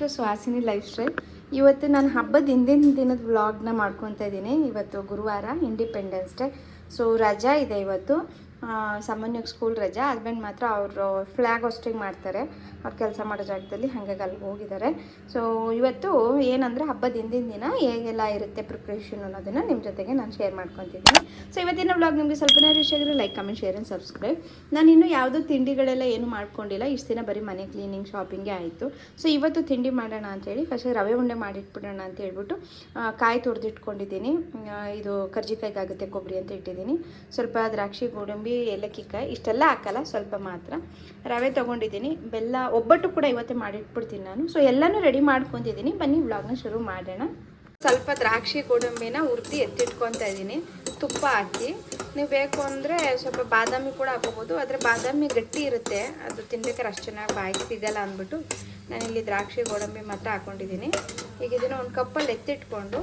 To Suhasini life style ಇವತ್ತು ನಾನು ಹಬ್ಬದ ಹಿಂದಿನ ದಿನದ ವ್ಲಾಗ್ನ ಮಾಡ್ಕೊತಾ ಇದ್ದೀನಿ ಇವತ್ತು ಗುರುವಾರ ಇಂಡಿಪೆಂಡೆನ್ಸ್ ಡೇ ಸೊ ರಜಾ ಇದೆ ಇವತ್ತು. ಸಾಮಾನ್ಯವಾಗಿ ಸ್ಕೂಲ್ ರಜಾ ಹಸ್ಬೆಂಡ್ ಮಾತ್ರ ಅವರು ಫ್ಲ್ಯಾಗ್ ಹೋಸ್ಟಿಂಗ್ ಮಾಡ್ತಾರೆ. ಅವ್ರು ಕೆಲಸ ಮಾಡೋ ಜಾಗದಲ್ಲಿ ಹಾಗಾಗಿ ಅಲ್ಲಿಗೆ ಹೋಗಿದ್ದಾರೆ. ಸೊ ಇವತ್ತು ಏನಂದರೆ ಹಬ್ಬದ ಹಿಂದಿನ ದಿನ ಹೇಗೆಲ್ಲ ಇರುತ್ತೆ ಪ್ರಿಪ್ರೇಷನ್ ಅನ್ನೋದನ್ನು ನಿಮ್ಮ ಜೊತೆಗೆ ನಾನು ಶೇರ್ ಮಾಡ್ಕೊತಿದ್ದೀನಿ. ಸೊ ಇವತ್ತಿನ ವ್ಲಾಗ್ ನಿಮಗೆ ಸ್ವಲ್ಪನೇ ವಿಷಯ ಆಗಿರೋ like comment share and subscribe ನಾನು ಇನ್ನೂ ಯಾವುದೂ ತಿಂಡಿಗಳೆಲ್ಲ ಏನು ಮಾಡ್ಕೊಂಡಿಲ್ಲ. ಇಷ್ಟು ದಿನ ಬರೀ ಮನೆ ಕ್ಲೀನಿಂಗ್ ಶಾಪಿಂಗೇ ಆಯಿತು. ಸೊ ಇವತ್ತು ತಿಂಡಿ ಮಾಡೋಣ ಅಂತೇಳಿ ಫಸ್ಟ್ ರವೆ ಉಂಡೆ ಮಾಡಿಟ್ಬಿಡೋಣ ಅಂತ ಹೇಳ್ಬಿಟ್ಟು ಕಾಯಿ ತೊಡೆದಿಟ್ಕೊಂಡಿದ್ದೀನಿ ಇದು ಕರ್ಜಿಕಾಯಿಗಾಗುತ್ತೆ, ಕೊಬ್ಬರಿ ಅಂತ ಇಟ್ಟಿದ್ದೀನಿ. ಸ್ವಲ್ಪ ದ್ರಾಕ್ಷಿ, ಗೋಡಂಬಿ ಏಲಕ್ಕಿ ಕಾಯಿ ಇಷ್ಟೆಲ್ಲ ಹಾಕಲ್ಲ, ಸ್ವಲ್ಪ ಮಾತ್ರ. ರವೆ ತೊಗೊಂಡಿದ್ದೀನಿ. ಬೆಲ್ಲ ಒಬ್ಬಟ್ಟು ಕೂಡ ಇವತ್ತೇ ಮಾಡಿಟ್ಬಿಡ್ತೀನಿ ನಾನು. ಸೊ ಎಲ್ಲನೂ ರೆಡಿ ಮಾಡ್ಕೊತಿದ್ದೀನಿ ಬನ್ನಿ ವ್ಲಾಗ್ನ ಶುರು ಮಾಡೋಣ. ಸ್ವಲ್ಪ ದ್ರಾಕ್ಷಿ, ಗೋಡಂಬಿನ ಹುರಿದು ಎತ್ತಿಟ್ಕೊತಾ ಇದ್ದೀನಿ. ತುಪ್ಪ ಹಾಕಿ. ನೀವು ಬೇಕು ಅಂದರೆ ಸ್ವಲ್ಪ ಬಾದಾಮಿ ಕೂಡ ಹಾಕೋಬೋದು. ಆದರೆ ಬಾದಾಮಿ ಗಟ್ಟಿ ಇರುತ್ತೆ. ಅದು ತಿನ್ಬೇಕಾದ್ರೆ ಅಷ್ಟು ಚೆನ್ನಾಗಿ ಬಾಯಿಗೆ ಸಿಗಲ್ಲ ಅಂದ್ಬಿಟ್ಟು ನಾನಿಲ್ಲಿ ದ್ರಾಕ್ಷಿ, ಗೋಡಂಬಿ ಮಾತ್ರ ಹಾಕ್ಕೊಂಡಿದ್ದೀನಿ ಈಗ ಇದನ್ನು ಒಂದು ಕಪ್ಪಲ್ಲಿ ಎತ್ತಿಟ್ಕೊಂಡು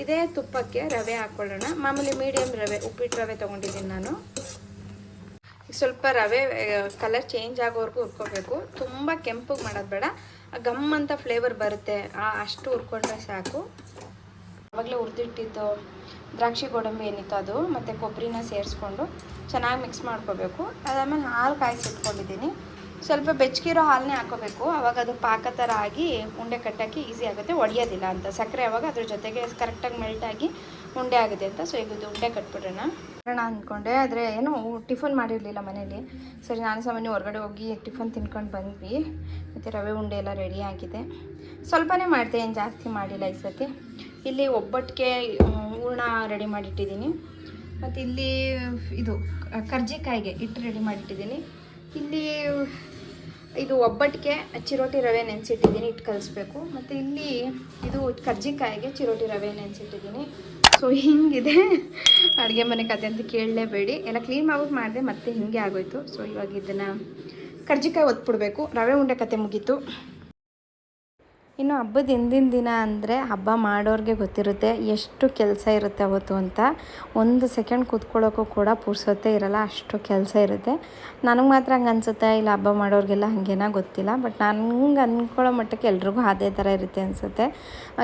ಇದೇ ತುಪ್ಪಕ್ಕೆ ರವೆ ಹಾಕ್ಕೊಳ್ಳೋಣ ಮಾಮೂಲಿ ಮೀಡಿಯಮ್ ರವೆ, ಉಪ್ಪಿಟ್ಟು ರವೆ ತೊಗೊಂಡಿದ್ದೀನಿ ನಾನು. ಸ್ವಲ್ಪ ರವೆ ಕಲರ್ ಚೇಂಜ್ ಆಗೋವರೆಗೂ ಹುರ್ಕೋಬೇಕು. ತುಂಬ ಕೆಂಪಗೆ ಮಾಡೋದು ಬೇಡ. ಗಮ್ ಅಂತ ಫ್ಲೇವರ್ ಬರುತ್ತೆ. ಅಷ್ಟು ಹುರ್ಕೊಂಡ್ರೆ ಸಾಕು. ಆವಾಗಲೇ ಹುರಿದಿಟ್ಟಿದ್ದು ದ್ರಾಕ್ಷಿ ಗೋಡಂಬಿ ಏನಿತ್ತು ಅದು, ಮತ್ತು ಕೊಬ್ಬರಿನ ಸೇರಿಸ್ಕೊಂಡು ಚೆನ್ನಾಗಿ ಮಿಕ್ಸ್ ಮಾಡ್ಕೋಬೇಕು. ಅದಾದಮೇಲೆ ಹಾಲು ಕಾಯಿಸಿಟ್ಕೊಂಡಿದ್ದೀನಿ ಸ್ವಲ್ಪ ಬೆಚ್ಚಗಿರೋ ಹಾಲನ್ನೇ ಹಾಕೋಬೇಕು. ಆವಾಗ ಅದು ಪಾಕ ಥರ ಆಗಿ ಉಂಡೆ ಕಟ್ಟೋಕ್ಕೆ ಈಸಿ ಆಗುತ್ತೆ. ಒಡೆಯೋದಿಲ್ಲ ಅಂತ. ಸಕ್ಕರೆ ಆವಾಗ ಅದ್ರ ಜೊತೆಗೆ ಕರೆಕ್ಟಾಗಿ ಮೆಲ್ಟಾಗಿ ಉಂಡೆ ಆಗುತ್ತೆ ಅಂತ. ಸೊ ಈಗ ಇದು ಉಂಡೆ ಕಟ್ಬಿಡೋಣ. ಮಾಡೋಣ ಅಂದ್ಕೊಂಡೆ, ಆದರೆ ಏನು ಟಿಫನ್ ಮಾಡಿರಲಿಲ್ಲ ಮನೇಲಿ. ಸರಿ, ನಾನು ಸಾಮಾನ್ಯ ಹೊರಗಡೆ ಹೋಗಿ ಟಿಫನ್ ತಿನ್ಕೊಂಡು ಬಂದ್ವಿ. ಮತ್ತು ರವೆ ಉಂಡೆ ಎಲ್ಲ ರೆಡಿ ಆಗಿದೆ. ಸ್ವಲ್ಪನೇ ಮಾಡಿದೆ ಏನು ಜಾಸ್ತಿ ಮಾಡಿಲ್ಲ ಈ ಸತಿ ಇಲ್ಲಿ ಒಬ್ಬಟ್ಟಿಗೆ ಹೂರ್ಣ ರೆಡಿ ಮಾಡಿಟ್ಟಿದ್ದೀನಿ. ಮತ್ತು ಇಲ್ಲಿ ಇದು, ಕರ್ಜಿಕಾಯಿಗೆ ಹಿಟ್ಟು ರೆಡಿ ಮಾಡಿಟ್ಟಿದ್ದೀನಿ. ಇಲ್ಲಿ ಇದು ಒಬ್ಬಟ್ಟಿಗೆ ಚಿರೋಟಿ ರವೆ ನೆನೆಸಿಟ್ಟಿದ್ದೀನಿ, ಹಿಟ್ಟು ಕಲಿಸ್ಬೇಕು. ಮತ್ತು ಇಲ್ಲಿ ಇದು ಕರ್ಜಿಕಾಯಿಗೆ ಚಿರೋಟಿ ರವೆ ನೆನೆಸಿಟ್ಟಿದ್ದೀನಿ. ಸೊ ಹಿಂಗಿದೆ. ಅಡುಗೆ ಮನೆ ಕತೆ ಅಂತ ಕೇಳಲೇಬೇಡಿ. ಎಲ್ಲ ಕ್ಲೀನ್ ಮಾಡೋಕೆ ಮಾಡಿದೆ, ಮತ್ತೆ ಹಿಂಗೆ ಆಗೋಯ್ತು. ಸೊ ಇವಾಗ ಇದನ್ನು ಕರ್ಜಿಕಾಯಿ ಒತ್ಬಿಡ್ಬೇಕು. ರವೆ ಉಂಡೆ ಕತೆ ಮುಗೀತು. ಇನ್ನು ಹಬ್ಬದ ಹಿಂದಿನ ದಿನ ಅಂದರೆ ಹಬ್ಬ ಮಾಡೋರಿಗೆ ಗೊತ್ತಿರುತ್ತೆ ಎಷ್ಟು ಕೆಲಸ ಇರುತ್ತೆ ಅವತ್ತು ಅಂತ. ಒಂದು ಸೆಕೆಂಡ್ ಕೂತ್ಕೊಳ್ಳೋಕ್ಕೂ ಕೂಡ ಪುರ್ಸೊತ್ತೇ ಇರಲ್ಲ, ಅಷ್ಟು ಕೆಲಸ ಇರುತ್ತೆ. ನನಗೆ ಮಾತ್ರ ಹಂಗೆ ಅನಿಸುತ್ತೆ, ಇಲ್ಲ ಹಬ್ಬ ಮಾಡೋರಿಗೆಲ್ಲ ಹಾಗೇನೋ ಗೊತ್ತಿಲ್ಲ ಬಟ್ ನನಗೆ ಅಂದ್ಕೊಳ್ಳೋ ಮಟ್ಟಕ್ಕೆ ಎಲ್ರಿಗೂ ಅದೇ ಥರ ಇರುತ್ತೆ ಅನಿಸುತ್ತೆ.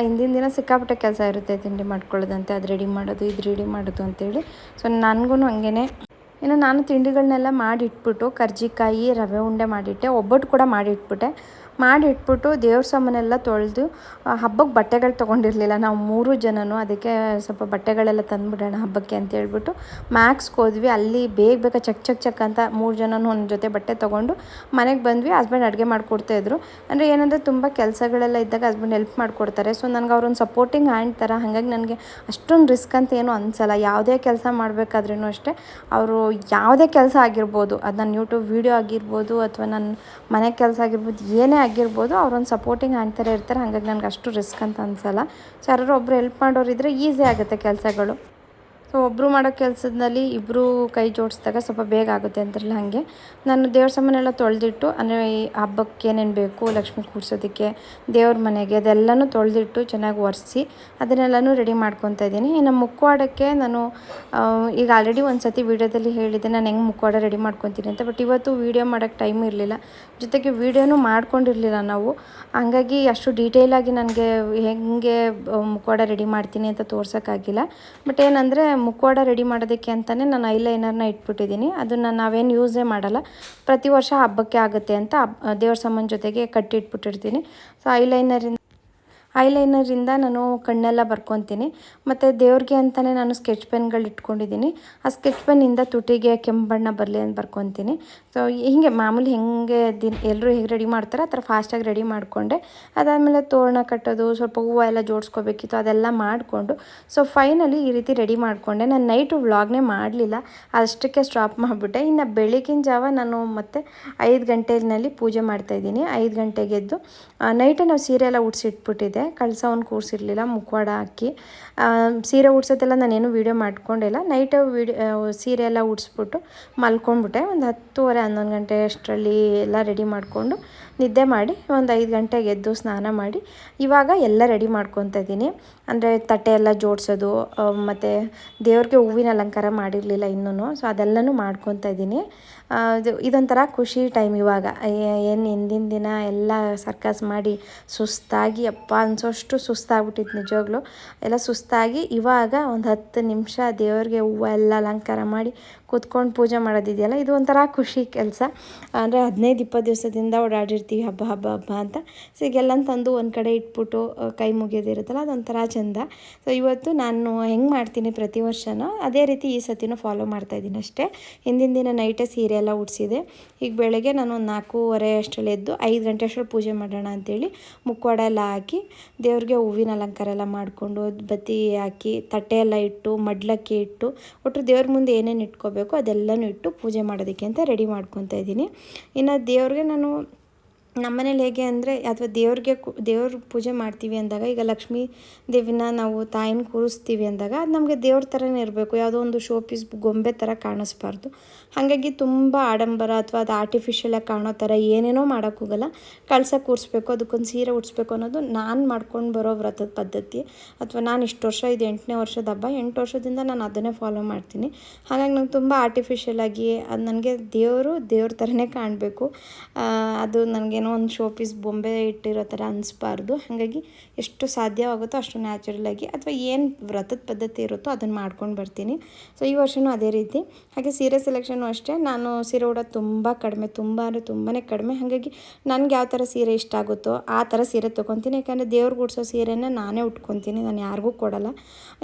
ಹಿಂದಿನ ದಿನ ಸಿಕ್ಕಾಪಟ್ಟೆ ಕೆಲಸ ಇರುತ್ತೆ, ತಿಂಡಿ ಮಾಡ್ಕೊಳ್ಳೋದಂತೆ, ಅದು ರೆಡಿ ಮಾಡೋದು, ಇದು ರೆಡಿ ಮಾಡೋದು ಅಂತೇಳಿ. ಸೊ ನನಗೂ ಹಂಗೇ ಇನ್ನು ನಾನು ತಿಂಡಿಗಳನ್ನೆಲ್ಲ ಮಾಡಿಟ್ಬಿಟ್ಟು, ಕರ್ಜಿಕಾಯಿ, ರವೆ ಉಂಡೆ ಮಾಡಿಟ್ಟೆ, ಒಬ್ಬಟ್ಟು ಕೂಡ ಮಾಡಿಟ್ಬಿಟ್ಟೆ. ಮಾಡಿಟ್ಬಿಟ್ಟು ದೇವ್ರ ಸಾಮಾನೆಲ್ಲ ತೊಳೆದು ಹಬ್ಬಕ್ಕೆ ಬಟ್ಟೆಗಳು ತೊಗೊಂಡಿರಲಿಲ್ಲ. ನಾವು ಮೂರು ಜನನು ಅದಕ್ಕೆ ಸ್ವಲ್ಪ ಬಟ್ಟೆಗಳೆಲ್ಲ ತಂದುಬಿಡೋಣ ಹಬ್ಬಕ್ಕೆ ಅಂತ ಹೇಳ್ಬಿಟ್ಟು ಮ್ಯಾಕ್ಸ್ಗೆ ಹೋದ್ವಿ. ಅಲ್ಲಿ ಬೇಗ ಬೇಗ ಚಕ್ ಚಕ್ ಚಕ್ ಅಂತ ಮೂರು ಜನನು ಒಂದು ಜೊತೆ ಬಟ್ಟೆ ತೊಗೊಂಡು ಮನೆಗೆ ಬಂದ್ವಿ. ಹಸ್ಬೆಂಡ್ ಅಡುಗೆ ಮಾಡಿಕೊಡ್ತಾಯಿದ್ರು ಅಂದರೆ ಏನಂದರೆ ತುಂಬ ಕೆಲಸಗಳೆಲ್ಲ ಇದ್ದಾಗ ಹಸ್ಬೆಂಡ್ ಹೆಲ್ಪ್ ಮಾಡಿಕೊಡ್ತಾರೆ. ಸೊ ನನಗೆ ಅವ್ರೊಂದು ಸಪೋರ್ಟಿಂಗ್ ಹ್ಯಾಂಡ್ ಥರ ಹಾಗಾಗಿ ನನಗೆ ಅಷ್ಟೊಂದು ರಿಸ್ಕ್ ಅಂತ ಏನೂ ಅನಿಸಲ್ಲ. ಯಾವುದೇ ಕೆಲಸ ಮಾಡಬೇಕಾದ್ರೂ ಅಷ್ಟೇ ಅವರು ಯಾವುದೇ ಕೆಲಸ ಆಗಿರ್ಬೋದು, ಅದು ನನ್ನ ಯೂಟ್ಯೂಬ್ ವೀಡಿಯೋ ಆಗಿರ್ಬೋದು ಅಥವಾ ನನ್ನ ಮನೆ ಕೆಲಸ ಆಗಿರ್ಬೋದು, ಏನೇ ಆಗಿರ್ಬೋದು, ಅವ್ರೊಂದು ಸಪೋರ್ಟಿಂಗ್ ಥರ ಇರ್ತಾರೆ. ಹಾಗಾಗಿ ನನಗೆ ಅಷ್ಟು ರಿಸ್ಕ್ ಅಂತ ಅನಿಸಲ್ಲ. ಸೊ ಯಾರು ಒಬ್ರು ಹೆಲ್ಪ್ ಮಾಡೋರಿದ್ರೆ ಈಸಿ ಆಗುತ್ತೆ ಕೆಲಸಗಳು. ಸೊ ಒಬ್ಬರು ಮಾಡೋ ಕೆಲಸದಲ್ಲಿ ಇಬ್ಬರು ಕೈ ಜೋಡಿಸಿದಾಗ ಸ್ವಲ್ಪ ಬೇಗ ಆಗುತ್ತೆ ಅಂತಾರಲ್ಲ ಹಾಗೆ. ನಾನು ದೇವ್ರ ಸಾಮಾನೆಲ್ಲ ತೊಳೆದಿಟ್ಟು, ಅಂದರೆ ಈ ಹಬ್ಬಕ್ಕೆ ಏನೇನು ಬೇಕು, ಲಕ್ಷ್ಮಿ ಕೂಡ್ಸೋದಕ್ಕೆ ದೇವ್ರ ಮನೆಗೆ ಅದೆಲ್ಲನೂ ತೊಳೆದಿಟ್ಟು ಚೆನ್ನಾಗಿ ಒರೆಸಿ ಅದನ್ನೆಲ್ಲನೂ ರೆಡಿ ಮಾಡ್ಕೊತಾ ಇದ್ದೀನಿ. ಇನ್ನು ಮುಖವಾಡಕ್ಕೆ ನಾನು ಈಗ ಆಲ್ರೆಡಿ ಒಂದು ಸತಿ ವೀಡಿಯೋದಲ್ಲಿ ಹೇಳಿದ್ದೆ, ನಾನು ಹೆಂಗೆ ಮುಖವಾಡ ರೆಡಿ ಮಾಡ್ಕೊತೀನಿ ಅಂತ, ಬಟ್ ಇವತ್ತು ವೀಡಿಯೋ ಮಾಡೋಕ್ಕೆ ಟೈಮ್ ಇರಲಿಲ್ಲ. ಜೊತೆಗೆ ವೀಡಿಯೋನೂ ಮಾಡ್ಕೊಂಡಿರಲಿಲ್ಲ ನಾವು. ಹಂಗಾಗಿ ಅಷ್ಟು ಡೀಟೇಲಾಗಿ ನನಗೆ ಹೆಂಗೆ ಮುಖವಾಡ ರೆಡಿ ಮಾಡ್ತೀನಿ ಅಂತ ತೋರ್ಸೋಕ್ಕಾಗಿಲ್ಲ ಬಟ್ ಏನಂದರೆ ಮುಖವಾಡ ರೆಡಿ ಮಾಡೋದಕ್ಕೆ ಅಂತಲೇ ನಾನು ಐಲೈನರ್ನ ಇಟ್ಬಿಟ್ಟಿದ್ದೀನಿ. ಅದನ್ನು ನಾವೇನು ಯೂಸೇ ಮಾಡಲ್ಲ. ಪ್ರತಿ ವರ್ಷ ಹಬ್ಬಕ್ಕೆ ಆಗುತ್ತೆ ಅಂತ ದೇವ್ರ ಸಾಮಾನು ಜೊತೆಗೆ ಕಟ್ಟಿಟ್ಬಿಟ್ಟಿರ್ತೀನಿ. ಸೊ ಐಲೈನರಿಂದ ಐಲೈನರಿಂದ ನಾನು ಕಣ್ಣೆಲ್ಲ ಬರ್ಕೊತೀನಿ. ಮತ್ತು ದೇವ್ರಿಗೆ ಅಂತಲೇ ನಾನು ಸ್ಕೆಚ್ ಪೆನ್ಗಳು ಇಟ್ಕೊಂಡಿದ್ದೀನಿ. ಆ ಸ್ಕೆಚ್ ಪೆನ್ನಿಂದ ತುಟಿಗೆ ಕೆಂಪು ಬಣ್ಣ ಬರಲಿ ಅಂತ ಬರ್ಕೊತೀನಿ. ಸೊ ಹೀಗೆ ಮಾಮೂಲಿ ಹೆಂಗೆ ದಿನ ಎಲ್ಲರೂ ಹೇಗೆ ರೆಡಿ ಮಾಡ್ತಾರೆ ಆ ಥರ ಫಾಸ್ಟಾಗಿ ರೆಡಿ ಮಾಡಿಕೊಂಡೆ. ಅದಾದಮೇಲೆ ತೋರಣ ಕಟ್ಟೋದು, ಸ್ವಲ್ಪ ಹೂವು ಎಲ್ಲ ಜೋಡಿಸ್ಕೋಬೇಕಿತ್ತು, ಅದೆಲ್ಲ ಮಾಡಿಕೊಂಡು. ಸೊ ಫೈನಲಿ ಈ ರೀತಿ ರೆಡಿ ಮಾಡಿಕೊಂಡೆ. ನಾನು ನೈಟು ವ್ಲಾಗ್ನೇ ಮಾಡಲಿಲ್ಲ. ಅಷ್ಟಕ್ಕೆ ಸ್ಟಾಪ್ ಮಾಡಿಬಿಟ್ಟೆ. ಇನ್ನು ಬೆಳಗಿನ ಜಾವ ನಾನು ಮತ್ತೆ ಐದು ಗಂಟೆಯಲ್ಲಿ ಪೂಜೆ ಮಾಡ್ತಾಯಿದ್ದೀನಿ ಐದು ಗಂಟೆಗೆದ್ದು ನೈಟೇ ನಾವು ಸೀರೆ ಎಲ್ಲ ಉಡ್ಸಿಟ್ಬಿಟ್ಟಿದ್ದೆ ಒಂದು ಕೂರಿಸಿರ್ಲಿಲ್ಲ ಮುಖವಾಡ ಹಾಕಿ. ಸೀರೆ ಉಡ್ಸೋದೆಲ್ಲ ನಾನೇನು ವೀಡಿಯೋ ಮಾಡ್ಕೊಂಡಿಲ್ಲ ನೈಟ್ ವಿಡಿಯೋ ಸೀರೆ ಎಲ್ಲ ಉಡ್ಸ್ಬಿಟ್ಟು ಮಲ್ಕೊಂಡ್ಬಿಟ್ಟೆ. ಒಂದು ಹತ್ತುವರೆ, ಹನ್ನೊಂದು ಗಂಟೆ ಅಷ್ಟರಲ್ಲಿ ಎಲ್ಲ ರೆಡಿ ಮಾಡಿಕೊಂಡು ನಿದ್ದೆ ಮಾಡಿ ಒಂದು ಐದು ಗಂಟೆಗೆ ಎದ್ದು ಸ್ನಾನ ಮಾಡಿ ಇವಾಗ ಎಲ್ಲ ರೆಡಿ ಮಾಡ್ಕೊತಾ ಇದ್ದೀನಿ. ಅಂದರೆ ತಟ್ಟೆ ಎಲ್ಲ ಜೋಡಿಸೋದು ಮತ್ತು ದೇವ್ರಿಗೆ ಹೂವಿನ ಅಲಂಕಾರ ಮಾಡಿರಲಿಲ್ಲ ಇನ್ನೂ ಸೊ ಅದೆಲ್ಲನೂ ಮಾಡ್ಕೊತಾ ಇದ್ದೀನಿ. ಇದು ಇದೊಂಥರ ಖುಷಿ ಟೈಮ್ ಇವಾಗ. ಏನು ಹಿಂದಿನ ದಿನ ಎಲ್ಲ ಸರ್ಕಸ್ ಮಾಡಿ ಸುಸ್ತಾಗಿ, ಅಪ್ಪ ಅನ್ಸೋಷ್ಟು ಸುಸ್ತಾಗ್ಬಿಟ್ಟಿತ್ತು ನಿಜವಾಗ್ಲೂ. ಎಲ್ಲ ಸುಸ್ತಾಗಿ ಇವಾಗ ಒಂದು ಹತ್ತು ನಿಮಿಷ ದೇವ್ರಿಗೆ ಹೂವು ಎಲ್ಲ ಅಲಂಕಾರ ಮಾಡಿ ಕೂತ್ಕೊಂಡು ಪೂಜೆ ಮಾಡೋದಿದೆಯಲ್ಲ, ಇದು ಒಂಥರ ಖುಷಿ ಕೆಲಸ. ಅಂದರೆ ಹದಿನೈದು, ಇಪ್ಪತ್ತು ದಿವಸದಿಂದ ಓಡಾಡಿರ್ತೀವಿ ಹಬ್ಬ ಹಬ್ಬ ಹಬ್ಬ ಅಂತ. ಸೊ ಈಗೆಲ್ಲ ತಂದು ಒಂದು ಕಡೆ ಇಟ್ಬಿಟ್ಟು ಕೈ ಮುಗಿಯೋದಿರುತ್ತಲ್ಲ, ಅದೊಂಥರ ಚೆಂದ. ಸೊ ಇವತ್ತು ನಾನು ಹೆಂಗೆ ಮಾಡ್ತೀನಿ ಪ್ರತಿ ವರ್ಷನೂ, ಅದೇ ರೀತಿ ಈ ಸತಿನೂ ಫಾಲೋ ಮಾಡ್ತಾ ಇದ್ದೀನಿ ಅಷ್ಟೇ. ಹಿಂದಿನ ದಿನ ನೈಟೇ ಸೀರೆ ಎಲ್ಲ ಉಡಿಸಿದೆ. ಈಗ ಬೆಳಗ್ಗೆ ನಾನು ಒಂದು ನಾಲ್ಕೂವರೆ ಅಷ್ಟರಲ್ಲಿ ಎದ್ದು, ಐದು ಗಂಟೆ ಅಷ್ಟರಲ್ಲಿ ಪೂಜೆ ಮಾಡೋಣ ಅಂತೇಳಿ ಮುಕ್ಕೋಡ ಎಲ್ಲ ಹಾಕಿ, ದೇವ್ರಿಗೆ ಹೂವಿನ ಅಲಂಕಾರ ಎಲ್ಲ ಮಾಡಿಕೊಂಡು, ಬತ್ತಿ ಹಾಕಿ, ತಟ್ಟೆ ಎಲ್ಲ ಇಟ್ಟು, ಮಡ್ಲಕ್ಕಿ ಇಟ್ಟು ಒಟ್ಟು ದೇವ್ರ ಮುಂದೆ ಏನೇನು ಇಟ್ಕೋಬೇಕು ಅದೆಲ್ಲನೂ ಇಟ್ಟು ಪೂಜೆ ಮಾಡೋದಕ್ಕೆ ಅಂತ ರೆಡಿ ಮಾಡ್ಕೊತಾ ಇದ್ದೀನಿ. ಇನ್ನು ದೇವ್ರಿಗೆ ನಾನು ನಮ್ಮನೇಲಿ ಹೇಗೆ ಅಂದರೆ ಅಥವಾ ದೇವ್ರಿಗೆ ಕು, ದೇವ್ರ ಪೂಜೆ ಮಾಡ್ತೀವಿ ಅಂದಾಗ ಈಗ ಲಕ್ಷ್ಮೀ ದೇವಿನ ನಾವು ತಾಯಿನ ಕೂರಿಸ್ತೀವಿ ಅಂದಾಗ ಅದು ನಮಗೆ ದೇವ್ರ ಥರನೇ ಇರಬೇಕು. ಯಾವುದೋ ಒಂದು ಶೋ ಪೀಸ್ ಗೊಂಬೆ ಥರ ಕಾಣಿಸ್ಬಾರ್ದು. ಹಾಗಾಗಿ ತುಂಬ ಆಡಂಬರ ಅಥವಾ ಅದು ಆರ್ಟಿಫಿಷಿಯಲಾಗಿ ಕಾಣೋ ಥರ ಏನೇನೋ ಮಾಡೋಕ್ಕೋಗಲ್ಲ ಕಳ್ಸ ಕೂರಿಸ್ಬೇಕು, ಅದಕ್ಕೊಂದು ಸೀರೆ ಉಡಿಸ್ಬೇಕು ಅನ್ನೋದು ನಾನು ಮಾಡ್ಕೊಂಡು ಬರೋ ವ್ರತದ ಪದ್ಧತಿ. ಅಥವಾ ನಾನು ಇಷ್ಟು ವರ್ಷ, ಇದು ಎಂಟನೇ ವರ್ಷದ ಹಬ್ಬ, ಎಂಟು ವರ್ಷದಿಂದ ನಾನು ಅದನ್ನೇ ಫಾಲೋ ಮಾಡ್ತೀನಿ. ಹಾಗಾಗಿ ನಂಗೆ ತುಂಬ ಆರ್ಟಿಫಿಷಿಯಲ್ ಆಗಿ ಅದು ನನಗೆ ದೇವರು ದೇವ್ರ ಥರನೇ ಕಾಣಬೇಕು. ಅದು ನನಗೇನೋ ಒಂದು ಶೋ ಪೀಸ್ ಬೊಂಬೆ ಇಟ್ಟಿರೋ ಥರ ಅನಿಸ್ಬಾರ್ದು. ಹಾಗಾಗಿ ಎಷ್ಟು ಸಾಧ್ಯವಾಗುತ್ತೋ ಅಷ್ಟು ನ್ಯಾಚುರಲ್ ಆಗಿ ಅಥವಾ ಏನು ವ್ರತದ ಪದ್ಧತಿ ಇರುತ್ತೋ ಅದನ್ನು ಮಾಡ್ಕೊಂಡು ಬರ್ತೀನಿ. ಸೊ ಈ ವರ್ಷವೂ ಅದೇ ರೀತಿ. ಹಾಗೆ ಸೀರೆ ಸೆಲೆಕ್ಷನು ಅಷ್ಟೇ ನಾನು ಸೀರೆ ಉಡೋದು ತುಂಬ ಕಡಿಮೆ ತುಂಬ ಅಂದರೆ ತುಂಬಾ ಕಡಿಮೆ. ಹಾಗಾಗಿ ನನಗೆ ಯಾವ ಥರ ಸೀರೆ ಇಷ್ಟ ಆಗುತ್ತೋ ಆ ಥರ ಸೀರೆ ತೊಗೊತೀನಿ. ಯಾಕಂದರೆ ದೇವ್ರಿಗೆ ಉಡ್ಸೋ ಸೀರೆನ ನಾನೇ ಉಟ್ಕೊತೀನಿ ನಾನು ಯಾರಿಗೂ ಕೊಡಲ್ಲ.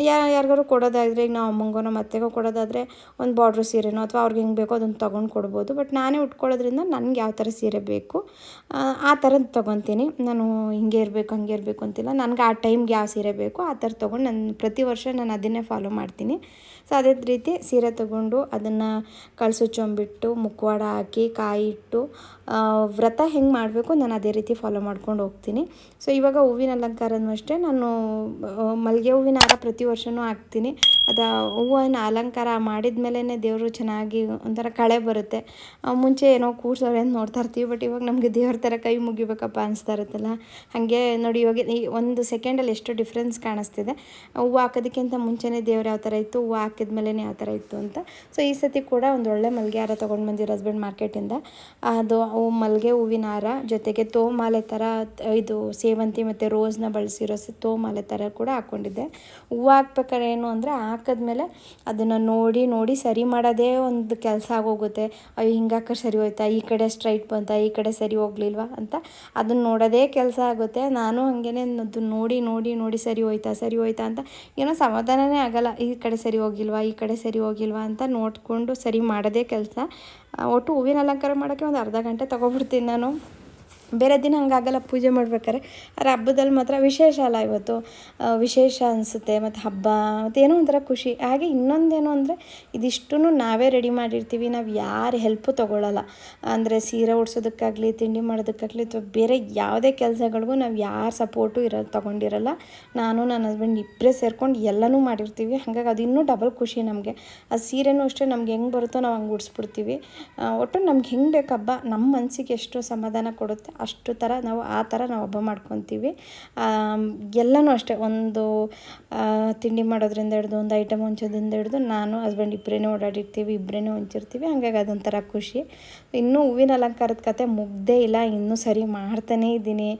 ಯಾ ಯಾರಿಗಾರು ಕೊಡೋದಾದರೆ ಈಗ ನಾವು ಅಮ್ಮಂಗೋ ನಮ್ಮ ಅತ್ತೆಗೋ ಕೊಡೋದಾದರೆ ಒಂದು ಬಾರ್ಡ್ರ್ ಸೀರೆನೋ ಅಥವಾ ಅವ್ರಿಗೆ ಹೆಂಗೆ ಬೇಕೋ ಅದನ್ನು ತೊಗೊಂಡು ಕೊಡ್ಬೋದು. ಬಟ್ ನಾನೇ ಉಟ್ಕೊಳ್ಳೋದ್ರಿಂದ ನನಗೆ ಯಾವ ಥರ ಸೀರೆ ಬೇಕು ಆ, ಥರ ತೊಗೊತೀನಿ. ನಾನು ಹಿಂಗೆ ಇರಬೇಕು ಹಂಗೆ ಇರಬೇಕು ಅಂತಿಲ್ಲ. ನನಗೆ ಆ ಟೈಮ್ಗೆ ಯಾವ ಸೀರೆ ಬೇಕು ಆ ಥರ ತೊಗೊಂಡು ನಾನು ಪ್ರತಿ ವರ್ಷ ನಾನು ಅದನ್ನೇ ಫಾಲೋ ಮಾಡ್ತೀನಿ. ಸೊ ಅದೇ ರೀತಿ ಸೀರೆ ತೊಗೊಂಡು ಅದನ್ನು ಕಳ್ಸುಚ್ಚೊಂಬಿಟ್ಟು ಮುಖವಾಡ ಹಾಕಿ ಕಾಯಿ ಇಟ್ಟು ವ್ರತ ಹೆಂಗೆ ಮಾಡಬೇಕು ನಾನು ಅದೇ ರೀತಿ ಫಾಲೋ ಮಾಡ್ಕೊಂಡು ಹೋಗ್ತೀನಿ. ಸೊ ಇವಾಗ ಹೂವಿನ ಅಲಂಕಾರನೂ ಅಷ್ಟೇ, ನಾನು ಮಲ್ಲಿಗೆ ಹೂವಿನ ಹಾರ ಪ್ರತಿ ವರ್ಷವೂ ಹಾಕ್ತೀನಿ. ಅದು ಹೂವನ್ನು ಅಲಂಕಾರ ಮಾಡಿದ ಮೇಲೇ ದೇವರು ಚೆನ್ನಾಗಿ ಒಂಥರ ಕಳೆ ಬರುತ್ತೆ. ಮುಂಚೆ ಏನೋ ಕೂರ್ಸೋರೆ ಅಂತ ನೋಡ್ತಾ ಇರ್ತೀವಿ ಬಟ್ ಇವಾಗ ನಮಗೆ ದೇವ್ರ ಥರ ಕೈ ಮುಗಿಬೇಕಪ್ಪ ಅನಿಸ್ತಾ ಇರುತ್ತಲ್ಲ. ಹಾಗೆ ನೋಡಿ ಇವಾಗ ಈ ಒಂದು ಸೆಕೆಂಡಲ್ಲಿ ಎಷ್ಟು ಡಿಫ್ರೆನ್ಸ್ ಕಾಣಿಸ್ತಿದೆ. ಹೂವು ಹಾಕೋದಕ್ಕಿಂತ ಮುಂಚೆನೇ ದೇವ್ರು ಯಾವ ಥರ ಇತ್ತು, ಹೂವು ಹಾಕಿದ ಮೇಲೇ ಯಾವ ಥರ ಇತ್ತು ಅಂತ. ಸೊ ಈ ಸತಿ ಕೂಡ ಒಂದು ಒಳ್ಳೆ ಮಲ್ಲಿಗೆ ಹಾರ ತೊಗೊಂಡು ಬಂದಿರೋ ಹಸ್ಬೆಂಡ್ ಮಾರ್ಕೆಟಿಂದ ಅದು ಅವು ಮಲ್ಲಿಗೆ ಹೂವಿನ ಹಾರ, ಜೊತೆಗೆ ತೋಮಾಲೆ ಥರ ಇದು ಸೇವಂತಿ ಮತ್ತು ರೋಸ್ನ ಬಳಸಿರೋ ತೋಮಾಲೆ ಥರ ಕೂಡ ಹಾಕ್ಕೊಂಡಿದ್ದೆ ಹೂವು ಹಾಕ್ಬೇಕಾದ್ರೆ ಏನು ಅಂದರೆ ಹಾಕಿದ್ಮೇಲೆ ಅದನ್ನು ನೋಡಿ ನೋಡಿ ಸರಿ ಮಾಡೋದೇ ಒಂದು ಕೆಲಸ ಆಗೋಗುತ್ತೆ. ಅಯ್ಯೋ ಹಿಂಗಾಕ ಸರಿ ಹೋಯ್ತಾ? ಈ ಕಡೆ ಸ್ಟ್ರೈಟ್ ಬಂತಾ? ಈ ಕಡೆ ಸರಿ ಹೋಗ್ಲಿಲ್ವಾ ಅಂತ ಅದನ್ನು ನೋಡೋದೇ ಕೆಲಸ ಆಗುತ್ತೆ. ನಾನು ಹಾಗೇನೆ ಅದು ನೋಡಿ ನೋಡಿ ನೋಡಿ ಸರಿ ಹೋಯ್ತಾ ಸರಿ ಹೋಯ್ತಾ ಅಂತ ಏನೋ ಸಮಾಧಾನವೇ ಆಗಲ್ಲ. ಈ ಕಡೆ ಸರಿ ಹೋಗಿಲ್ವಾ? ಈ ಕಡೆ ಸರಿ ಹೋಗಿಲ್ವಾ ಅಂತ ನೋಡಿಕೊಂಡು ಸರಿ ಮಾಡೋದೇ ಕೆಲಸ. ಒಟ್ಟು ಹೂವಿನ ಅಲಂಕಾರ ಮಾಡೋಕ್ಕೆ ಒಂದು ಅರ್ಧ ಗಂಟೆ ತೊಗೊಬಿಡ್ತೀನಿ ನಾನು. ಬೇರೆ ದಿನ ಹಂಗಾಗಲ್ಲ ಪೂಜೆ ಮಾಡ್ಬೇಕಾದ್ರೆ ಆದರೆ ಹಬ್ಬದಲ್ಲಿ ಮಾತ್ರ ವಿಶೇಷ ಅಲ್ಲ ಇವತ್ತು. ವಿಶೇಷ ಅನಿಸುತ್ತೆ, ಮತ್ತು ಹಬ್ಬ, ಮತ್ತು ಏನೋ ಒಂಥರ ಖುಷಿ. ಹಾಗೆ ಇನ್ನೊಂದೇನು ಅಂದರೆ ಇದಿಷ್ಟು ನಾವೇ ರೆಡಿ ಮಾಡಿರ್ತೀವಿ. ನಾವು ಯಾರ ಹೆಲ್ಪು ತೊಗೊಳ್ಳಲ್ಲ ಅಂದರೆ ಸೀರೆ ಉಡ್ಸೋದಕ್ಕಾಗಲಿ, ತಿಂಡಿ ಮಾಡೋದಕ್ಕಾಗಲಿ, ಅಥವಾ ಬೇರೆ ಯಾವುದೇ ಕೆಲಸಗಳಿಗೂ ನಾವು ಯಾರ ಸಪೋರ್ಟು ಇರೋ ತೊಗೊಂಡಿರಲ್ಲ. ನಾನು, ನನ್ನ ಹಸ್ಬೆಂಡ್ ಇಬ್ಬರೇ ಸೇರ್ಕೊಂಡು ಎಲ್ಲನೂ ಮಾಡಿರ್ತೀವಿ. ಹಾಗಾಗಿ ಅದು ಇನ್ನೂ ಡಬಲ್ ಖುಷಿ ನಮಗೆ. ಆ ಸೀರೆನೂ ಅಷ್ಟೇ ನಮ್ಗೆ ಹೆಂಗೆ ಬರುತ್ತೋ ನಾವು ಹಂಗೆ ಉಡ್ಸ್ಬಿಡ್ತೀವಿ. ಒಟ್ಟು ನಮ್ಗೆ ಹೆಂಗೆ ಬೇಕು ಹಬ್ಬ ನಮ್ಮ ಮನಸ್ಸಿಗೆ ಎಷ್ಟು ಸಮಾಧಾನ ಕೊಡುತ್ತೆ. ಅಷ್ಟು ಥರ ನಾವು ಆ ಥರ ನಾವು ಹಬ್ಬ ಮಾಡ್ಕೊತೀವಿ. ಎಲ್ಲನೂ ಅಷ್ಟೇ ಒಂದು ತಿಂಡಿ ಮಾಡೋದ್ರಿಂದ ಹಿಡ್ದು ಒಂದು ಐಟಮ್ ಹೊಂಚೋದ್ರಿಂದ ಹಿಡ್ದು ನಾನು ಹಸ್ಬೆಂಡ್ ಇಬ್ಬರೇ ಓಡಾಡಿರ್ತೀವಿ ಇಬ್ಬರೇ ಹೊಂಚಿರ್ತೀವಿ, ಹಂಗಾಗಿ ಅದೊಂಥರ ಖುಷಿ. ಇನ್ನೂ ಹೂವಿನ ಅಲಂಕಾರದ ಕತೆ ಮುಗ್ದೇ ಇಲ್ಲ, ಇನ್ನೂ ಸರಿ ಮಾಡ್ತಾನೇ ಇದ್ದೀನಿ.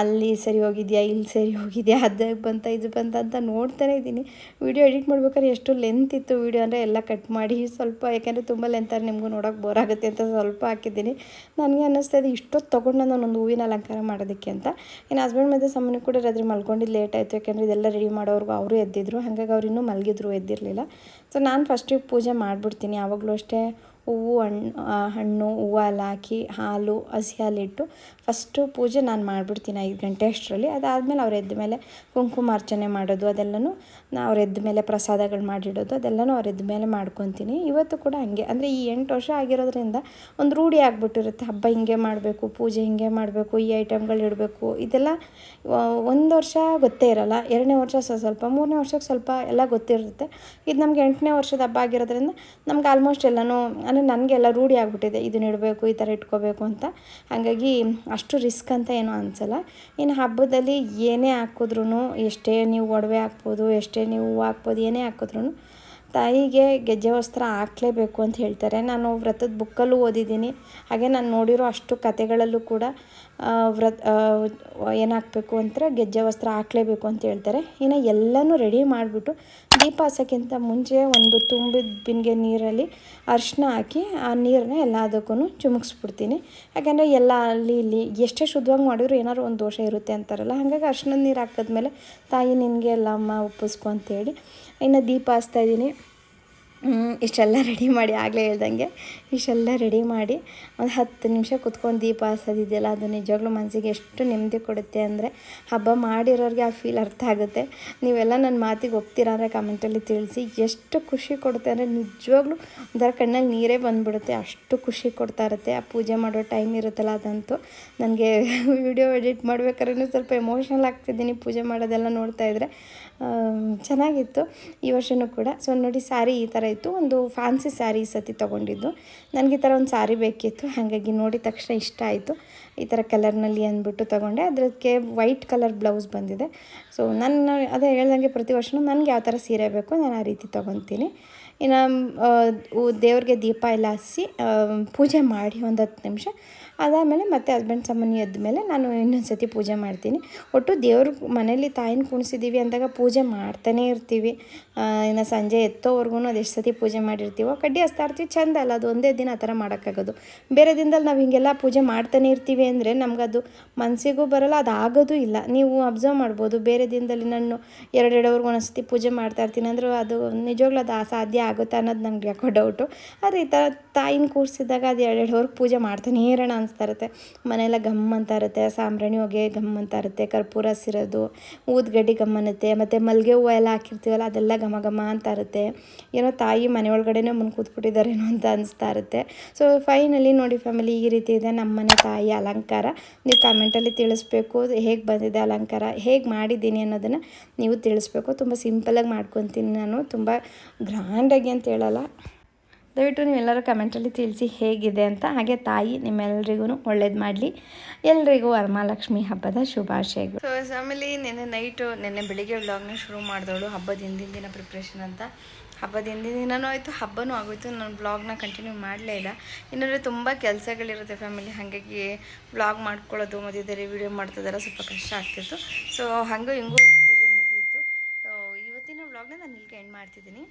ಅಲ್ಲಿ ಸರಿ ಹೋಗಿದ್ಯಾ, ಇಲ್ಲಿ ಸರಿ ಹೋಗಿದ್ಯಾ ಅದಕ್ಕೆ ಬಂತ, ಇದು ಬಂತ ಅಂತ ನೋಡ್ತಾನೇ ಇದ್ದೀನಿ. ವಿಡಿಯೋ ಎಡಿಟ್ ಮಾಡ್ಬೇಕಾದ್ರೆ ಎಷ್ಟು ಲೆಂತ್ ಇತ್ತು ವೀಡಿಯೋ ಅಂದರೆ ಎಲ್ಲ ಕಟ್ ಮಾಡಿ ಸ್ವಲ್ಪ, ಯಾಕೆಂದರೆ ತುಂಬ ಲೆಂತ್ ಆದ್ರೆ ನಿಮಗೂ ನೋಡೋಕೆ ಬೋರ್ ಆಗುತ್ತೆ ಅಂತ ಸ್ವಲ್ಪ ಹಾಕಿದ್ದೀನಿ. ನನಗೆ ಅನ್ನಿಸ್ತಾ ಇದೆ, ಇಷ್ಟೊತ್ತು ತೊಗೊಂಡು ನಾನು ಒಂದು ಹೂವಿನ ಅಲಂಕಾರ ಮಾಡೋದಕ್ಕೆ ಅಂತ. ಇನ್ನು ಹಸ್ಬೆಂಡ್ ಮತ್ತು ಸಾಮಾನ್ಯ ಕೂಡ ರಾತ್ರಿ ಮಲ್ಕೊಂಡಿದ್ದು ಲೇಟ್ ಆಯಿತು, ಯಾಕೆಂದರೆ ಇದೆಲ್ಲ ರೆಡಿ ಮಾಡೋರ್ಗು ಅವರು ಎದ್ದಿದ್ರು. ಹಾಗಾಗಿ ಅವ್ರು ಇನ್ನೂ ಮಲಗಿದ್ರು, ಎದ್ದಿರಲಿಲ್ಲ. ಸೊ ನಾನು ಫಸ್ಟಿಗೆ ಪೂಜೆ ಮಾಡಿಬಿಡ್ತೀನಿ. ಯಾವಾಗಲೂ ಅಷ್ಟೇ ಹೂವು ಹಣ್ಣು ಹಣ್ಣು, ಹೂವು ಎಲ್ಲ ಹಾಕಿ ಹಾಲು, ಹಸಿ ಹಾಲಿಟ್ಟು ಫಸ್ಟು ಪೂಜೆ ನಾನು ಮಾಡಿಬಿಡ್ತೀನಿ ಐದು ಗಂಟೆ ಅಷ್ಟರಲ್ಲಿ. ಅದಾದಮೇಲೆ ಅವ್ರು ಎದ್ದ ಮೇಲೆ ಕುಂಕುಮಾರ್ಚನೆ ಮಾಡೋದು, ಅದೆಲ್ಲನೂ ಅವ್ರು ಎದ್ದ ಮೇಲೆ ಪ್ರಸಾದಗಳು ಮಾಡಿಡೋದು, ಅದೆಲ್ಲನೂ ಅವ್ರು ಎದ್ದ ಮೇಲೆ ಮಾಡ್ಕೊತೀನಿ. ಇವತ್ತು ಕೂಡ ಹಂಗೆ. ಅಂದರೆ ಈ ಎಂಟು ವರ್ಷ ಆಗಿರೋದ್ರಿಂದ ಒಂದು ರೂಢಿ ಆಗಿಬಿಟ್ಟಿರುತ್ತೆ. ಹಬ್ಬ ಹಿಂಗೆ ಮಾಡಬೇಕು, ಪೂಜೆ ಹಿಂಗೆ ಮಾಡಬೇಕು, ಈ ಐಟಮ್ಗಳು ಇಡಬೇಕು. ಇದೆಲ್ಲ ಒಂದು ವರ್ಷ ಗೊತ್ತೇ ಇರಲ್ಲ. ಎರಡನೇ ವರ್ಷ ಸ್ವಲ್ಪ ಮೂರನೇ ವರ್ಷಕ್ಕೆ ಸ್ವಲ್ಪ ಎಲ್ಲ ಗೊತ್ತಿರುತ್ತೆ. ಇದು ನಮಗೆ ಎಂಟನೇ ವರ್ಷದ ಹಬ್ಬ ಆಗಿರೋದ್ರಿಂದ ನಮ್ಗೆ ಆಲ್ಮೋಸ್ಟ್ ಎಲ್ಲನೂ ಅಂದರೆ ನನಗೆಲ್ಲ ರೂಢಿ ಆಗಿಬಿಟ್ಟಿದೆ ಇದನ್ನ ಇಡಬೇಕು ಈ ಥರ ಇಟ್ಕೋಬೇಕು ಅಂತ. ಹಾಗಾಗಿ ಅಷ್ಟು ರಿಸ್ಕ್ ಅಂತ ಏನೂ ಅನಿಸಲ್ಲ. ಇನ್ನು ಹಬ್ಬದಲ್ಲಿ ಏನೇ ಹಾಕಿದ್ರೂ ಎಷ್ಟೇ ನೀವು ಒಡವೆ ಹಾಕ್ಬೋದು, ಎಷ್ಟೇ ನೀವು ಹೂವು ಹಾಕ್ಬೋದು, ಏನೇ ಹಾಕಿದ್ರೂ ತಾಯಿಗೆ ಗೆಜ್ಜೆ ವಸ್ತ್ರ ಹಾಕ್ಲೇಬೇಕು ಅಂತ ಹೇಳ್ತಾರೆ. ನಾನು ವ್ರತದ ಬುಕ್ಕಲ್ಲೂ ಓದಿದ್ದೀನಿ. ಹಾಗೆ ನಾನು ನೋಡಿರೋ ಅಷ್ಟು ಕತೆಗಳಲ್ಲೂ ಕೂಡ ವ್ರತ ಏನು ಹಾಕಬೇಕು ಅಂತ ಗೆಜ್ಜೆ ವಸ್ತ್ರ ಹಾಕ್ಲೇಬೇಕು ಅಂತ ಹೇಳ್ತಾರೆ. ಇನ್ನು ಎಲ್ಲನೂ ರೆಡಿ ಮಾಡಿಬಿಟ್ಟು ದೀಪ ಹಚ್ಚೋಕ್ಕಿಂತ ಮುಂಚೆ ಒಂದು ತುಂಬಿದ ಬಿನ್ಗೆ ನೀರಲ್ಲಿ ಅರಿಶಿನ ಹಾಕಿ ಆ ನೀರನ್ನ ಎಲ್ಲದಕ್ಕೂ ಚುಮುಕ್ಸ್ಬಿಡ್ತೀನಿ. ಯಾಕೆಂದರೆ ಎಲ್ಲ ಅಲ್ಲಿ ಇಲ್ಲಿ ಎಷ್ಟೇ ಶುದ್ಧವಾಗಿ ಮಾಡಿದ್ರು ಏನಾದ್ರು ಒಂದು ದೋಷ ಇರುತ್ತೆ ಅಂತಾರಲ್ಲ, ಹಾಗಾಗಿ ಅರಿಶಿನದ ನೀರು ಹಾಕಿದ್ಮೇಲೆ ತಾಯಿ ನಿನಗೆ ಎಲ್ಲ ಅಮ್ಮ ಒಪ್ಪಿಸ್ಕೊ ಅಂತೇಳಿ ಇನ್ನು ದೀಪ ಹಚ್ತಾ ಇದ್ದೀನಿ. ಇಷ್ಟೆಲ್ಲ ರೆಡಿ ಮಾಡಿ ಆಗಲೇ ಹೇಳ್ದಂಗೆ. ಇಷ್ಟೆಲ್ಲ ರೆಡಿ ಮಾಡಿ ಒಂದು ಹತ್ತು ನಿಮಿಷ ಕುತ್ಕೊಂಡು ದೀಪ ಹಸೋದಿದೆಯಲ್ಲ ಅದು ನಿಜವಾಗ್ಲೂ ಮನಸ್ಸಿಗೆ ಎಷ್ಟು ನೆಮ್ಮದಿ ಕೊಡುತ್ತೆ ಅಂದರೆ ಹಬ್ಬ ಮಾಡಿರೋರಿಗೆ ಆ ಫೀಲ್ ಅರ್ಥ ಆಗುತ್ತೆ. ನೀವೆಲ್ಲ ನನ್ನ ಮಾತಿಗೆ ಒಪ್ತೀರಾ ಅಂದರೆ ಕಮೆಂಟಲ್ಲಿ ತಿಳಿಸಿ. ಎಷ್ಟು ಖುಷಿ ಕೊಡುತ್ತೆ ಅಂದರೆ ನಿಜವಾಗ್ಲೂ ಒಂಥರ ಕಣ್ಣಲ್ಲಿ ನೀರೇ ಬಂದುಬಿಡುತ್ತೆ. ಅಷ್ಟು ಖುಷಿ ಕೊಡ್ತಾ ಇರುತ್ತೆ. ಆ ಪೂಜೆ ಮಾಡೋ ಟೈಮ್ ಇರುತ್ತಲ್ಲ ಅದಂತೂ. ನನಗೆ ವಿಡಿಯೋ ಎಡಿಟ್ ಮಾಡ್ಬೇಕಾದ್ರೂ ಸ್ವಲ್ಪ ಎಮೋಷ್ನಲ್ ಆಗ್ತಿದ್ದೀನಿ. ಪೂಜೆ ಮಾಡೋದೆಲ್ಲ ನೋಡ್ತಾ ಇದ್ದರೆ ಚೆನ್ನಾಗಿತ್ತು. ಈ ವರ್ಷವೂ ಕೂಡ. ಸೊ ನೋಡಿ ಸ್ಯಾರಿ ಈ ಥರ ಇತ್ತು. ಒಂದು ಫ್ಯಾನ್ಸಿ ಸ್ಯಾರಿ ಈ ಸತಿ ತೊಗೊಂಡಿದ್ದು. ನನಗೆ ಈ ಥರ ಒಂದು ಸ್ಯಾರಿ ಬೇಕಿತ್ತು. ಹಾಗಾಗಿ ನೋಡಿದ ತಕ್ಷಣ ಇಷ್ಟ ಆಯಿತು. ಈ ಥರ ಕಲರ್ನಲ್ಲಿ ಅಂದ್ಬಿಟ್ಟು ತೊಗೊಂಡೆ. ಅದಕ್ಕೆ ವೈಟ್ ಕಲರ್ ಬ್ಲೌಸ್ ಬಂದಿದೆ. ಸೊ ನನ್ನ ಅದೇ ಹೇಳ್ದಂಗೆ ಪ್ರತಿ ವರ್ಷವೂ ನನಗೆ ಯಾವ ಥರ ಸೀರೆ ಬೇಕು ನಾನು ಆ ರೀತಿ ತೊಗೊತೀನಿ. ಇನ್ನು ದೇವ್ರಿಗೆ ದೀಪ ಎಲ್ಲ ಹಸಿ ಪೂಜೆ ಮಾಡಿ ಒಂದು ಹತ್ತು ನಿಮಿಷ. ಅದಾದಮೇಲೆ ಮತ್ತೆ ಹಸ್ಬೆಂಡ್ ಸಾಮಾನ್ಯ ಎದ್ದ ಮೇಲೆ ನಾನು ಇನ್ನೊಂದು ಸತಿ ಪೂಜೆ ಮಾಡ್ತೀನಿ. ಒಟ್ಟು ದೇವ್ರ ಮನೇಲಿ ತಾಯಿನ ಕುಣಿಸಿದ್ದೀವಿ ಅಂದಾಗ ಪೂಜೆ ಮಾಡ್ತಾನೇ ಇರ್ತೀವಿ. ಇನ್ನು ಸಂಜೆ ಎತ್ತೋವರೆಗೂ ಎಷ್ಟು ಸತಿ ಪೂಜೆ ಮಾಡಿರ್ತೀವೋ, ಕಡ್ಡಿ ಹಸ್ತಾ ಇರ್ತೀವಿ ಚಂದ ಅಲ್ಲ, ಅದು ಒಂದೇ ದಿನ ಆ ಥರ ಮಾಡೋಕ್ಕಾಗೋದು. ಬೇರೆ ದಿನದಲ್ಲಿ ನಾವು ಹಿಂಗೆಲ್ಲ ಪೂಜೆ ಮಾಡ್ತಾನೆ ಇರ್ತೀವಿ ಅಂದರೆ ನಮಗದು ಮನಸ್ಸಿಗೂ ಬರಲ್ಲ, ಅದು ಆಗೋದು ಇಲ್ಲ. ನೀವು ಅಬ್ಸರ್ವ್ ಮಾಡ್ಬೋದು. ಬೇರೆ ದಿನದಲ್ಲಿ ನಾನು ಎರಡೆರಡವರೆಗೂ ಒಂದೊಂದು ಸತಿ ಪೂಜೆ ಮಾಡ್ತಾ ಇರ್ತೀನಿ ಅಂದ್ರೆ ಅದು ನಿಜವಾಗ್ಲೂ ಅದು ಅಸಾಧ್ಯ ಆಗುತ್ತೆ ಅನ್ನೋದು ನಂಗೆ ಯಾಕೋ ಡೌಟು ಆದರೆ ಈ ಥರ ತಾಯಿನ ಕೂರಿಸಿದಾಗ ಅದು ಎರಡೆರಡುವರೆಗೆ ಪೂಜೆ ಮಾಡ್ತಾನೆ ಇರೋಣ ಅನಿಸ್ತಾ ಇರುತ್ತೆ. ಮನೆಯೆಲ್ಲ ಘಮ್ ಅಂತ ಇರುತ್ತೆ. ಸಾಂಬ್ರಾಣಿ ಹೊಗೆ ಘಮ್ ಅಂತ ಇರುತ್ತೆ. ಕರ್ಪೂರ ಸಿರೋದು ಊದ್ಗಡ್ಡಿ ಘಮ್ ಅನ್ನುತ್ತೆ. ಮತ್ತು ಮಲ್ಲಿಗೆ ಹೂವು ಎಲ್ಲ ಹಾಕಿರ್ತೀವಲ್ಲ, ಅದೆಲ್ಲ ಘಮ ಘಮ ಅಂತ ಇರುತ್ತೆ. ಏನೋ ತಾಯಿ ಮನೆ ಒಳಗಡೆನೇ ಮುಂದೆ ಕೂತ್ಬಿಟ್ಟಿದ್ದಾರೇನೋ ಅಂತ ಅನಿಸ್ತಾ ಇರುತ್ತೆ. ಸೊ ಫೈನಲಿ ನೋಡಿ ಫ್ಯಾಮಿಲಿ ಈ ರೀತಿ ಇದೆ. ನಮ್ಮ ಮನೆ ತಾಯಿ ಅಲಂಕಾರ. ನೀವು ಕಮೆಂಟಲ್ಲಿ ತಿಳಿಸ್ಬೇಕು, ಹೇಗೆ ಬಂದಿದೆ ಅಲಂಕಾರ, ಹೇಗೆ ಮಾಡಿದ್ದೀನಿ ಅನ್ನೋದನ್ನು ನೀವು ತಿಳಿಸ್ಬೇಕು. ತುಂಬ ಸಿಂಪಲಾಗಿ ಮಾಡ್ಕೊತೀನಿ ನಾನು. ತುಂಬ ಗ್ರ್ಯಾಂಡಾಗಿ ಅಂತ ಹೇಳಲ್ಲ. ದಯವಿಟ್ಟು ನೀವೆಲ್ಲರೂ ಕಮೆಂಟಲ್ಲಿ ತಿಳಿಸಿ ಹೇಗಿದೆ ಅಂತ. ಹಾಗೆ ತಾಯಿ ನಿಮ್ಮೆಲ್ಲರಿಗೂ ಒಳ್ಳೇದು ಮಾಡಲಿ. ಎಲ್ರಿಗೂ ವರಮಹಾಲಕ್ಷ್ಮಿ ಹಬ್ಬದ ಶುಭಾಶಯಗಳು. ಸೊ ಫ್ಯಾಮಿಲಿ ನಿನ್ನೆ ನೈಟು ನಿನ್ನೆ ಬೆಳಿಗ್ಗೆ ವ್ಲಾಗ್ನ ಶುರು ಮಾಡಿದವಳು ಹಬ್ಬದ ಹಿಂದಿನ ದಿನ ಪ್ರಿಪ್ರೇಷನ್ ಅಂತ. ಹಬ್ಬದ ಹಿಂದಿನ ದಿನನೂ ಆಯಿತು, ಹಬ್ಬನೂ ಆಗೋಯ್ತು. ನಾನು ಬ್ಲಾಗ್ನ ಕಂಟಿನ್ಯೂ ಮಾಡಲೇ ಇಲ್ಲ. ಇನ್ನೊಂದರೆ ತುಂಬ ಕೆಲಸಗಳಿರುತ್ತೆ ಫ್ಯಾಮಿಲಿ ಹಾಗಾಗಿ ಬ್ಲಾಗ್ ಮಾಡ್ಕೊಳ್ಳೋದು, ಮಧ್ಯದಲ್ಲಿ ವೀಡಿಯೋ ಮಾಡ್ತಿದ್ದೆಲ್ಲ ಸ್ವಲ್ಪ ಕಷ್ಟ ಆಗ್ತಿತ್ತು. ಸೊ ಹಾಗೂ ಹಿಂಗೂ ಪೂಜೆ ಮುಗಿಯಿತು. ಸೊ ಇವತ್ತಿನ ವ್ಲಾಗ್ನ ನಾನು ಇಲ್ಲಿಗೆ ಎಂಡ್ ಮಾಡ್ತಿದ್ದೀನಿ.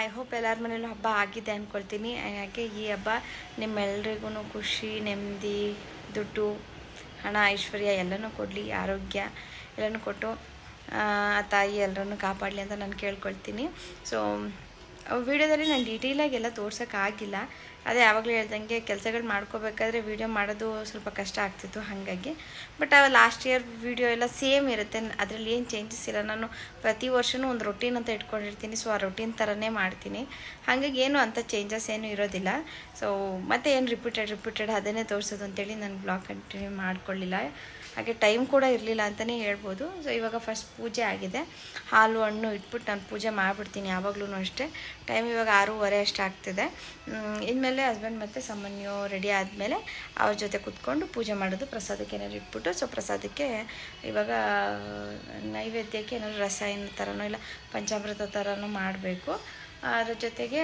ಐ ಹೋಪ್ ಎಲ್ಲರ ಮನೇಲೂ ಹಬ್ಬ ಆಗಿದೆ ಅಂದ್ಕೊಳ್ತೀನಿ ಯಾಕೆ ಈ ಹಬ್ಬ ನಿಮ್ಮೆಲ್ರಿಗೂ ಖುಷಿ, ನೆಮ್ಮದಿ, ದುಡ್ಡು, ಹಣ, ಐಶ್ವರ್ಯ ಎಲ್ಲನೂ ಕೊಡಲಿ, ಆರೋಗ್ಯ ಎಲ್ಲನೂ ಕೊಟ್ಟು, ಆ ತಾಯಿ ಎಲ್ಲರನ್ನು ಕಾಪಾಡಲಿ ಅಂತ ನಾನು ಕೇಳ್ಕೊಳ್ತೀನಿ. ಸೊ ವಿಡಿಯೋದಲ್ಲಿ ನಾನು ಡೀಟೇಲಾಗಿ ಎಲ್ಲ ತೋರ್ಸೋಕ್ಕಾಗಿಲ್ಲ ಅದೇ ಯಾವಾಗಲೂ ಹೇಳ್ದಂಗೆ ಕೆಲಸಗಳು ಮಾಡ್ಕೋಬೇಕಾದ್ರೆ ವೀಡಿಯೋ ಮಾಡೋದು ಸ್ವಲ್ಪ ಕಷ್ಟ ಆಗ್ತಿತ್ತು ಹಾಗಾಗಿ. ಬಟ್ ಆ ಲಾಸ್ಟ್ ಇಯರ್ ವೀಡಿಯೋ ಎಲ್ಲ ಸೇಮ್ ಇರುತ್ತೆ. ಅದರಲ್ಲಿ ಏನು ಚೇಂಜಸ್ ಇಲ್ಲ. ನಾನು ಪ್ರತಿ ವರ್ಷವೂ ಒಂದು ರೊಟೀನ್ ಅಂತ ಇಟ್ಕೊಂಡಿರ್ತೀನಿ. ಸೊ ಆ ರೊಟೀನ್ ಥರನೇ ಮಾಡ್ತೀನಿ. ಹಾಗಾಗಿ ಏನು ಅಂಥ ಚೇಂಜಸ್ ಏನು ಇರೋದಿಲ್ಲ. ಸೊ ಮತ್ತೆ ಏನು ರಿಪೀಟೆಡ್ ರಿಪೀಟೆಡ್ ಅದನ್ನೇ ತೋರಿಸೋದು ಅಂತೇಳಿ ನಾನು ಬ್ಲಾಗ್ ಕಂಟಿನ್ಯೂ ಮಾಡ್ಕೊಳ್ಳಿಲ್ಲ. ಹಾಗೆ ಟೈಮ್ ಕೂಡ ಇರಲಿಲ್ಲ ಅಂತಲೇ ಹೇಳ್ಬೋದು. ಸೊ ಇವಾಗ ಫಸ್ಟ್ ಪೂಜೆ ಆಗಿದೆ. ಹಾಲು, ಹಣ್ಣು ಇಟ್ಬಿಟ್ಟು ನಾನು ಪೂಜೆ ಮಾಡಿಬಿಡ್ತೀನಿ ಯಾವಾಗ್ಲೂ ಅಷ್ಟೇ. ಟೈಮ್ ಇವಾಗ ಆರೂವರೆ ಅಷ್ಟು ಆಗ್ತಿದೆ. ಇನ್ಮೇಲೆ ಹಸ್ಬೆಂಡ್ ಮತ್ತು ಸಾಮಾನ್ಯ ರೆಡಿ ಆದಮೇಲೆ ಅವ್ರ ಜೊತೆ ಕುತ್ಕೊಂಡು ಪೂಜೆ ಮಾಡೋದು ಪ್ರಸಾದಕ್ಕೆ ಏನಾದ್ರು ಇಟ್ಬಿಟ್ಟು ಸೊ ಪ್ರಸಾದಕ್ಕೆ ಇವಾಗ ನೈವೇದ್ಯಕ್ಕೆ ಏನಾದ್ರು ರಸಾಯನ ಥರನೋ ಇಲ್ಲ, ಪಂಚಾಮೃತ ಥರನೋ ಮಾಡಬೇಕು. ಅದ್ರ ಜೊತೆಗೆ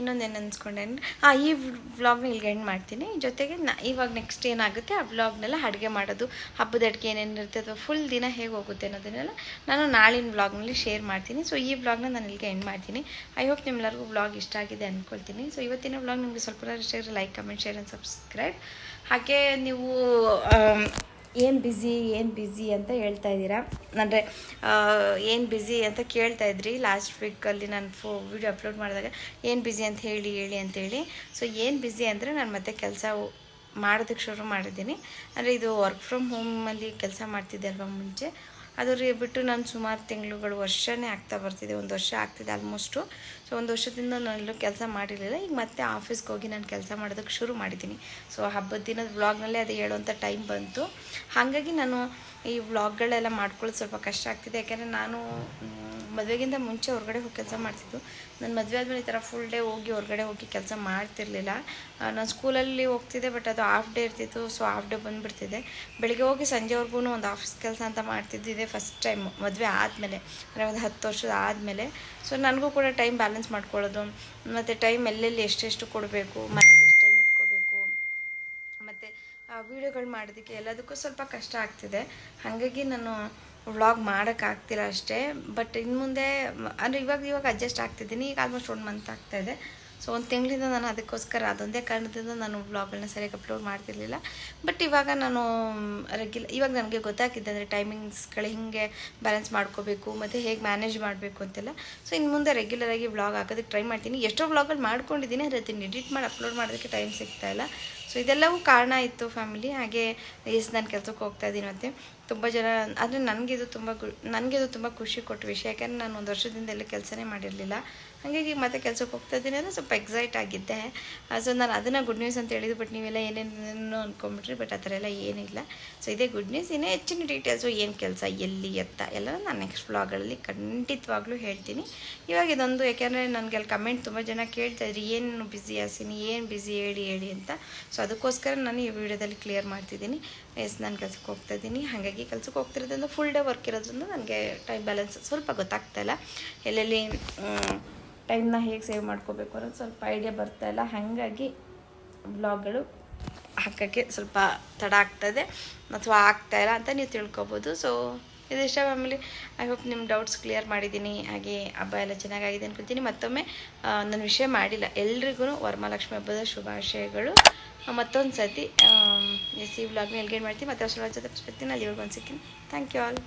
ಇನ್ನೊಂದೇನು ಅನ್ಸ್ಕೊಂಡೆ ಅಂದರೆ ಹಾಂ ಈ ವ್ಲಾಗ್ನ ಇಲ್ಲಿಗೆ ಎಂಡ್ ಮಾಡ್ತೀನಿ. ಜೊತೆಗೆ ನಾ, ಇವಾಗ ನೆಕ್ಸ್ಟ್ ಏನಾಗುತ್ತೆ, ಆ ವ್ಲಾಗ್ನೆಲ್ಲ ಅಡುಗೆ ಮಾಡೋದು, ಹಬ್ಬದ ಅಡುಗೆ ಏನೇನಿರುತ್ತೆ ಅಥವಾ ಫುಲ್ ದಿನ ಹೇಗೆ ಹೋಗುತ್ತೆ ಅನ್ನೋದನ್ನೆಲ್ಲ ನಾನು ನಾಳಿನ ವ್ಲಾಗ್ನಲ್ಲಿ ಶೇರ್ ಮಾಡ್ತೀನಿ. ಸೊ ಈ ವ್ಲಾಗ್ನ ನಾನು ಇಲ್ಲಿಗೆ ಎಂಡ್ ಮಾಡ್ತೀನಿ. ಐ ಹೋಪ್ ನಿಮ್ಮೆಲ್ಲರಿಗೂ ವ್ಲಾಗ್ ಇಷ್ಟ ಆಗಿದೆ ಅಂದ್ಕೊಳ್ತೀನಿ ಸೊ ಇವತ್ತಿನ ವ್ಲಾಗ್ ನಿಮಗೆ ಸ್ವಲ್ಪ ಇಷ್ಟ like comment share and subscribe ಹಾಗೆ ನೀವು ಏನು ಬ್ಯುಸಿ ಏನು ಬ್ಯುಸಿ ಅಂತ ಹೇಳ್ತಾ ಇದ್ದೀರಾ? ಅಂದರೆ ಏನು ಬ್ಯುಸಿ ಅಂತ ಕೇಳ್ತಾ ಇದ್ರಿ ಲಾಸ್ಟ್ ವೀಕಲ್ಲಿ ನಾನು ಫೋ ವಿಡಿಯೋ ಅಪ್ಲೋಡ್ ಮಾಡಿದಾಗ ಏನು ಬ್ಯುಸಿ ಅಂತ ಹೇಳಿ ಹೇಳಿ ಅಂತೇಳಿ ಸೊ ಏನು ಬ್ಯುಸಿ ಅಂದರೆ ನಾನು ಮತ್ತೆ ಕೆಲಸ ಮಾಡೋದಕ್ಕೆ ಶುರು ಮಾಡಿದ್ದೀನಿ. ಅಂದರೆ ಇದು ವರ್ಕ್ ಫ್ರಮ್ ಹೋಮಲ್ಲಿ ಕೆಲಸ ಮಾಡ್ತಿದ್ದೆ ಅಲ್ವಾ ಮುಂಚೆ. ಅದು ಬಿಟ್ಟು ನಾನು ಸುಮಾರು ತಿಂಗಳುಗಳು ವರ್ಷನೇ ಆಗ್ತಾ ಬರ್ತಿದೆ, ಒಂದು ವರ್ಷ ಆಗ್ತಿದೆ ಆಲ್ಮೋಸ್ಟು ಸೊ ಒಂದು ವರ್ಷದಿಂದ ನಾನು ಎಲ್ಲೂ ಕೆಲಸ ಮಾಡಿರಲಿಲ್ಲ. ಈಗ ಮತ್ತೆ ಆಫೀಸ್ಗೆ ಹೋಗಿ ನಾನು ಕೆಲಸ ಮಾಡೋದಕ್ಕೆ ಶುರು ಮಾಡಿದ್ದೀನಿ. ಸೊ ಹಬ್ಬದ ದಿನದ ವ್ಲಾಗ್ನಲ್ಲೇ ಅದು ಹೇಳುವಂಥ ಟೈಮ್ ಬಂತು. ಹಾಗಾಗಿ ನಾನು ಈ ವ್ಲಾಗ್ಗಳೆಲ್ಲ ಮಾಡ್ಕೊಳ್ಳೋದು ಸ್ವಲ್ಪ ಕಷ್ಟ ಆಗ್ತಿದೆ. ಯಾಕೆಂದರೆ ನಾನು ಮದುವೆಗಿಂತ ಮುಂಚೆ ಹೊರಗಡೆ ಹೋಗಿ ಕೆಲಸ ಮಾಡ್ತಿದ್ದು ನನ್ನ ಮದುವೆ ಆದಮೇಲೆ ಈ ಥರ ಫುಲ್ ಡೇ ಹೋಗಿ ಹೊರಗಡೆ ಹೋಗಿ ಕೆಲಸ ಮಾಡ್ತಿರ್ಲಿಲ್ಲ. ನಾನು ಸ್ಕೂಲಲ್ಲಿ ಹೋಗ್ತಿದ್ದೆ ಬಟ್ ಅದು ಹಾಫ್ ಡೇ ಇರ್ತಿತ್ತು ಸೊ ಹಾಫ್ ಡೇ ಬಂದುಬಿಡ್ತಿದ್ದೆ. ಬೆಳಿಗ್ಗೆ ಹೋಗಿ ಸಂಜೆವರೆಗೂ ಒಂದು ಆಫೀಸ್ ಕೆಲಸ ಅಂತ ಮಾಡ್ತಿದ್ದು ಇದೇ ಫಸ್ಟ್ ಟೈಮ್ ಮದುವೆ ಆದಮೇಲೆ. ಅಂದರೆ ಒಂದು ಹತ್ತು ವರ್ಷದ ಆದಮೇಲೆ. ಸೊ ನನಗೂ ಕೂಡ ಟೈಮ್ ಬ್ಯಾಲೆನ್ಸ್ ಮಾಡ್ಕೊಳ್ಳೋದು. ಮತ್ತು ಟೈಮ್ ಎಲ್ಲೆಲ್ಲಿ ಎಷ್ಟೆಷ್ಟು ಕೊಡಬೇಕು, ಮನೆಗೆ ಎಷ್ಟು ಟೈಮ್ ಇಟ್ಕೋಬೇಕು. ಮತ್ತು ವೀಡಿಯೋಗಳು ಮಾಡೋದಕ್ಕೆ ಎಲ್ಲದಕ್ಕೂ ಸ್ವಲ್ಪ ಕಷ್ಟ ಆಗ್ತಿದೆ. ಹಾಗಾಗಿ ನಾನು ವ್ಲಾಗ್ ಮಾಡೋಕ್ಕಾಗ್ತಿಲ್ಲ ಅಷ್ಟೇ. ಬಟ್ ಇನ್ನು ಮುಂದೆ, ಅಂದರೆ ಇವಾಗ ಇವಾಗ ಅಡ್ಜಸ್ಟ್ ಆಗ್ತಿದ್ದೀನಿ. ಈಗ ಆಲ್ಮೋಸ್ಟ್ ಒನ್ ಮಂತ್ ಆಗ್ತಾಯಿದೆ ಸೊ ಒಂದು ತಿಂಗಳಿಂದ ನಾನು ಅದಕ್ಕೋಸ್ಕರ, ಅದೊಂದೇ ಕಾರಣದಿಂದ ನಾನು ವ್ಲಾಗ್ಗಳನ್ನ ಸರಿಯಾಗಿ ಅಪ್ಲೋಡ್ ಮಾಡ್ತಿರ್ಲಿಲ್ಲ. ಬಟ್ ಇವಾಗ ನಾನು ರೆಗ್ಯುಲ ಇವಾಗ ನನಗೆ ಗೊತ್ತಾಗಿದೆ ಅಂದರೆ ಟೈಮಿಂಗ್ಸ್ಗಳು ಹಿಂಗೆ ಬ್ಯಾಲೆನ್ಸ್ ಮಾಡ್ಕೋಬೇಕು, ಮತ್ತು ಹೇಗೆ ಮ್ಯಾನೇಜ್ ಮಾಡಬೇಕು ಅಂತೆಲ್ಲ. ಸೊ ಇನ್ನು ಮುಂದೆ ರೆಗ್ಯುಲರಾಗಿ ವ್ಲಾಗ್ ಹಾಕೋದಕ್ಕೆ ಟ್ರೈ ಮಾಡ್ತೀನಿ. ಎಷ್ಟೋ ವ್ಲಾಗಲ್ಲಿ ಮಾಡ್ಕೊಂಡಿದ್ದೀನಿ, ಆದರೆ ಅದನ್ನು ಎಡಿಟ್ ಮಾಡಿ ಅಪ್ಲೋಡ್ ಮಾಡೋದಕ್ಕೆ ಟೈಮ್ ಸಿಗ್ತಾ ಇಲ್ಲ. ಸೊ ಇದೆಲ್ಲವೂ ಕಾರಣ ಇತ್ತು ಫ್ಯಾಮಿಲಿ ಹಾಗೆ ಎಸ್ ನಾನು ಕೆಲಸಕ್ಕೆ ಹೋಗ್ತಾ ಇದ್ದೀನಿ ಮತ್ತೆ. ತುಂಬ ಜನ, ಆದರೆ ನನಗಿದು ತುಂಬ ಗು ನನಗಿದು ತುಂಬ ಖುಷಿ ಕೊಟ್ಟ ವಿಷಯ ಯಾಕೆಂದರೆ ನಾನು ಒಂದು ವರ್ಷದಿಂದ ಎಲ್ಲ ಕೆಲಸನೇ ಮಾಡಿರಲಿಲ್ಲ. ಹಾಗಾಗಿ ಮತ್ತೆ ಕೆಲಸಕ್ಕೆ ಹೋಗ್ತಾ ಇದ್ದೀನಿ ಅಂದರೆ ಸ್ವಲ್ಪ ಎಕ್ಸೈಟ್ ಆಗಿದ್ದೆ. ಸೊ ನಾನು ಅದನ್ನು ಗುಡ್ ನ್ಯೂಸ್ ಅಂತ ಹೇಳಿದ್ದು ಬಟ್ ನೀವೆಲ್ಲ ಏನೇನೇನೋ ಅಂದ್ಕೊಂಬಿಟ್ರಿ ಬಟ್ ಆ ಥರ ಎಲ್ಲ ಏನಿಲ್ಲ. ಸೊ ಇದೇ ಗುಡ್ ನ್ಯೂಸ್ ಇನ್ನೇ ಹೆಚ್ಚಿನ ಡೀಟೇಲ್ಸು ಏನು ಕೆಲಸ, ಎಲ್ಲಿ, ಎತ್ತ ಎಲ್ಲ ನಾನು ನೆಕ್ಸ್ಟ್ ವ್ಲಾಗಲ್ಲಿ ಖಂಡಿತವಾಗ್ಲೂ ಹೇಳ್ತೀನಿ. ಇವಾಗ ಇದೊಂದು, ಯಾಕೆಂದರೆ ನನಗೆ ಅಲ್ಲಿ ಕಮೆಂಟ್ ತುಂಬ ಜನ ಕೇಳ್ತಾ ಇದ್ರಿ, ಏನು ಬ್ಯುಸಿ ಆಸೀನಿ ಏನು ಬ್ಯುಸಿ ಹೇಳಿ ಹೇಳಿ ಅಂತ. ಸೊ ಅದಕ್ಕೋಸ್ಕರ ನಾನು ಈ ವಿಡಿಯೋದಲ್ಲಿ ಕ್ಲಿಯರ್ ಮಾಡ್ತಿದ್ದೀನಿ. ಎಸ್ ನಾನು ಕೆಲಸಕ್ಕೆ ಹೋಗ್ತಾ ಇದ್ದೀನಿ. ಹಾಗಾಗಿ ಕೆಲಸಕ್ಕೆ ಹೋಗ್ತಿರೋದ್ರಿಂದ ಫುಲ್ ಡೇ ವರ್ಕ್ ಇರೋದ್ರಿಂದ ನನಗೆ ಟೈಮ್ ಬ್ಯಾಲೆನ್ಸ್ ಸ್ವಲ್ಪ ಗೊತ್ತಾಗ್ತಾ ಇಲ್ಲ. ಎಲ್ಲೆಲ್ಲಿ ಟೈಮ್ನ ಹೇಗೆ ಸೇವ್ ಮಾಡ್ಕೋಬೇಕು ಅನ್ನೋದು ಸ್ವಲ್ಪ ಐಡಿಯಾ ಬರ್ತಾ ಇಲ್ಲ. ಹಾಗಾಗಿ ಬ್ಲಾಗ್ಗಳು ಹಾಕೋಕ್ಕೆ ಸ್ವಲ್ಪ ತಡ ಆಗ್ತದೆ ಅಥವಾ ಆಗ್ತಾ ಇಲ್ಲ ಅಂತ ನೀವು ತಿಳ್ಕೊಬೋದು. ಸೊ ಇದಿಷ್ಟ ಫ್ಯಾಮಿಲಿ ಐ ಹೋಪ್ ನಿಮ್ಮ ಡೌಟ್ಸ್ ಕ್ಲಿಯರ್ ಮಾಡಿದ್ದೀನಿ. ಹಾಗೆ ಹಬ್ಬ ಎಲ್ಲ ಚೆನ್ನಾಗಾಗಿದೆ ಅನ್ಕೊತೀನಿ ಮತ್ತೊಮ್ಮೆ ನನ್ನ ವಿಷಯ ಮಾಡಿಲ್ಲ. ಎಲ್ರಿಗೂ ವರಮಹಾಲಕ್ಷ್ಮಿ ಹಬ್ಬದ ಶುಭಾಶಯಗಳು. ಮತ್ತೊಂದು ಸತಿ ಎಸ್ ಈ ವ್ಲಾಗ್ನ ಎಲ್ಗೇಟ್ ಮಾಡ್ತೀನಿ. ಮತ್ತೆ ಹೊಸ ಜೊತೆ ಅಲ್ಲಿ ಒಂದು ಸಿಕ್ಕಿನಿ ಥ್ಯಾಂಕ್ ಯು ಆಲ್